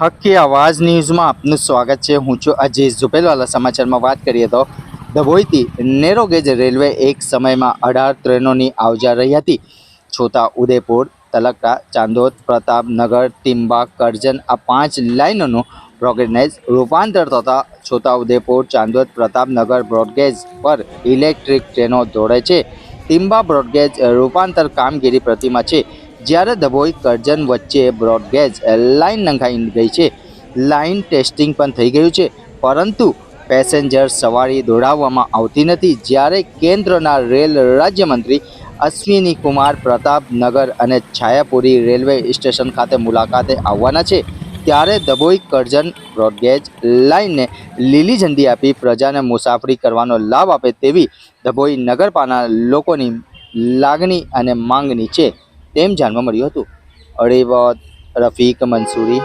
હક્કી આવાજ ન્યૂઝમાં આપનું સ્વાગત છે. હું છું અજીઝ ઝુપેલવાલા સમાચારમાં વાત કરીએ તો ડભોઈથી નેરોગેજ રેલવે એક સમયમાં અઢાર ટ્રેનોની આવજા રહી હતી. છોટા ઉદેપુર, તલકટા, ચાંદોદ, પ્રતાપનગર, ટિંબા કરજન આ પાંચ લાઇનોનું બ્રોડગેજ રૂપાંતર થતાં છોટાઉદેપુર ચાંદોદ, પ્રતાપનગર બ્રોડગેજ પર ઇલેક્ટ્રિક ટ્રેનો દોડે છે. ટિંબા બ્રોડગેજ રૂપાંતર કામગીરી પ્રતિમા છે. જ્યારે દભોઈ કરજણ વચ્ચે બ્રોડગેજ લાઇન નંખાઈ ગઈ છે. લાઇન ટેસ્ટિંગ પણ થઈ ગયું છે, પરંતુ પેસેન્જર સવારી દોડાવવામાં આવતી નથી. જ્યારે કેન્દ્રના રેલ રાજ્યમંત્રી અશ્વિની કુમાર પ્રતાપનગર અને છાયાપુરી રેલવે સ્ટેશન ખાતે મુલાકાતે આવવાના છે, ત્યારે દબોઈ કરજણ બ્રોડગેજ લાઇનને લીલી ઝંડી આપી પ્રજાને મુસાફરી કરવાનો લાભ આપે તેવી ડભોઈ નગરપાના લોકોની લાગણી અને માંગણી છે. તેમ જાણવા મળ્યું હતું. અડીવદ રફીક મંસૂરી